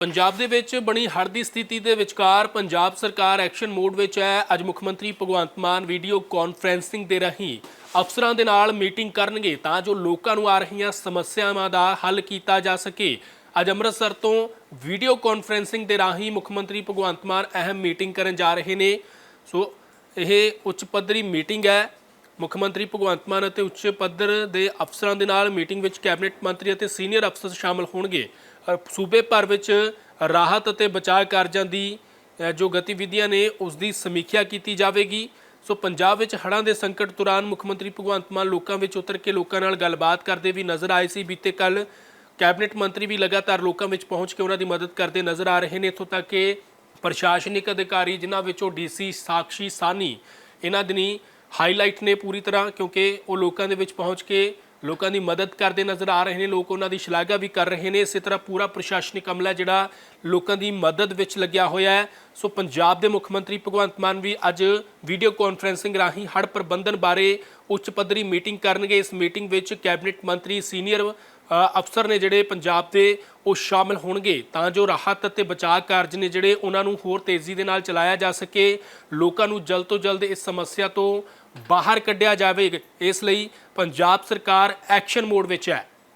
ਪੰਜਾਬ ਦੇ ਵਿੱਚ ਬਣੀ ਹੜ੍ਹ ਦੀ ਸਥਿਤੀ ਦੇ ਵਿਚਕਾਰ ਪੰਜਾਬ ਸਰਕਾਰ ਐਕਸ਼ਨ ਮੋਡ ਵਿੱਚ ਹੈ। ਅੱਜ ਮੁੱਖ ਮੰਤਰੀ ਭਗਵੰਤ ਮਾਨ ਵੀਡੀਓ ਕਾਨਫਰੈਂਸਿੰਗ ਦੇ ਰਾਹੀਂ ਅਫਸਰਾਂ ਦੇ ਨਾਲ ਮੀਟਿੰਗ ਕਰਨਗੇ ਤਾਂ ਜੋ ਲੋਕਾਂ ਨੂੰ ਆ ਰਹੀਆਂ ਸਮੱਸਿਆਵਾਂ ਦਾ ਹੱਲ ਕੀਤਾ ਜਾ ਸਕੇ। ਅੱਜ ਅੰਮ੍ਰਿਤਸਰ ਤੋਂ ਵੀਡੀਓ ਕਾਨਫਰੈਂਸਿੰਗ ਦੇ ਰਾਹੀਂ ਮੁੱਖ ਮੰਤਰੀ ਭਗਵੰਤ ਮਾਨ ਅਹਿਮ ਮੀਟਿੰਗ ਕਰਨ ਜਾ ਰਹੇ ਨੇ। ਸੋ ਇਹ ਉੱਚ ਪੱਧਰੀ ਮੀਟਿੰਗ ਹੈ। ਮੁੱਖ ਮੰਤਰੀ ਭਗਵੰਤ ਮਾਨ ਅਤੇ ਉੱਚ ਪੱਧਰ ਦੇ ਅਫਸਰਾਂ ਦੇ ਨਾਲ ਮੀਟਿੰਗ ਵਿੱਚ ਕੈਬਨਿਟ ਮੰਤਰੀ ਅਤੇ ਸੀਨੀਅਰ ਅਫਸਰ ਸ਼ਾਮਲ ਹੋਣਗੇ। ਸੂਬੇ ਭਰ ਵਿੱਚ ਰਾਹਤ ਅਤੇ ਬਚਾਅ ਕਾਰਜਾਂ ਦੀ ਜੋ ਗਤੀਵਿਧੀਆਂ ਨੇ ਉਸ ਦੀ ਸਮੀਖਿਆ ਕੀਤੀ ਜਾਵੇਗੀ। ਸੋ ਪੰਜਾਬ ਵਿੱਚ ਹੜ੍ਹਾਂ ਦੇ ਸੰਕਟ ਦੌਰਾਨ ਮੁੱਖ ਮੰਤਰੀ ਭਗਵੰਤ ਮਾਨ ਲੋਕਾਂ ਵਿੱਚ ਉਤਰ ਕੇ ਲੋਕਾਂ ਨਾਲ ਗੱਲਬਾਤ ਕਰਦੇ ਵੀ ਨਜ਼ਰ ਆਏ ਸੀ। ਬੀਤੇ ਕੱਲ ਕੈਬਨਿਟ ਮੰਤਰੀ ਵੀ ਲਗਾਤਾਰ ਲੋਕਾਂ ਵਿੱਚ ਪਹੁੰਚ ਕੇ ਉਹਨਾਂ ਦੀ ਮਦਦ ਕਰਦੇ ਨਜ਼ਰ ਆ ਰਹੇ ਨੇ। ਇੱਥੋਂ ਤੱਕ ਕਿ ਪ੍ਰਸ਼ਾਸਨਿਕ ਅਧਿਕਾਰੀ ਜਿਨ੍ਹਾਂ ਵਿੱਚੋਂ ਡੀਸੀ ਸਾਕਸ਼ੀ ਸਾਨੀ, ਇਹਨਾਂ ਦਿਨੀ ਹਾਈਲਾਈਟ ਨੇ ਪੂਰੀ ਤਰ੍ਹਾਂ, ਕਿਉਂਕਿ ਉਹ ਲੋਕਾਂ ਦੇ ਵਿੱਚ ਪਹੁੰਚ ਕੇ ਲੋਕਾਂ ਦੀ ਮਦਦ ਕਰਦੇ ਨਜ਼ਰ ਆ ਰਹੇ ਨੇ, ਲੋਕ ਉਹਨਾਂ ਦੀ ਸ਼ਲਾਘਾ ਵੀ ਕਰ ਰਹੇ ਨੇ। ਇਸੇ ਤਰ੍ਹਾਂ ਪੂਰਾ ਪ੍ਰਸ਼ਾਸਨਿਕ ਅਮਲਾ ਜਿਹੜਾ ਲੋਕਾਂ ਦੀ ਮਦਦ ਵਿੱਚ ਲੱਗਿਆ ਹੋਇਆ ਹੈ। ਸੋ ਪੰਜਾਬ ਦੇ ਮੁੱਖ ਮੰਤਰੀ ਭਗਵੰਤ ਮਾਨ ਵੀ ਅੱਜ ਵੀਡੀਓ ਕਾਨਫਰੈਂਸਿੰਗ ਰਾਹੀਂ ਹੜ੍ਹ ਪ੍ਰਬੰਧਨ ਬਾਰੇ ਉੱਚ ਪੱਧਰੀ ਮੀਟਿੰਗ ਕਰਨਗੇ। ਇਸ ਮੀਟਿੰਗ ਵਿੱਚ ਕੈਬਨਿਟ ਮੰਤਰੀ, ਸੀਨੀਅਰ ਅਫਸਰ ਨੇ ਜਿਹੜੇ ਪੰਜਾਬ ਦੇ ਉਹ ਸ਼ਾਮਲ ਹੋਣਗੇ। ਤਾਂ ਜੋ ਰਾਹਤ ਅਤੇ ਬਚਾਅ ਕਾਰਜ ਨੇ ਜਿਹੜੇ ਉਹਨਾਂ ਨੂੰ ਹੋਰ ਤੇਜ਼ੀ ਦੇ ਨਾਲ ਚਲਾਇਆ ਜਾ ਸਕੇ। ਲੋਕਾਂ ਨੂੰ ਜਲਦ ਤੋਂ ਜਲਦ ਇਸ ਸਮੱਸਿਆ ਤੋਂ ਬਾਹਰ ਕੱਢਿਆ ਜਾਵੇ। ਇਸ ਲਈ ਪੰਜਾਬ ਸਰਕਾਰ ਐਕਸ਼ਨ ਮੋਡ ਵਿੱਚ ਹੈ।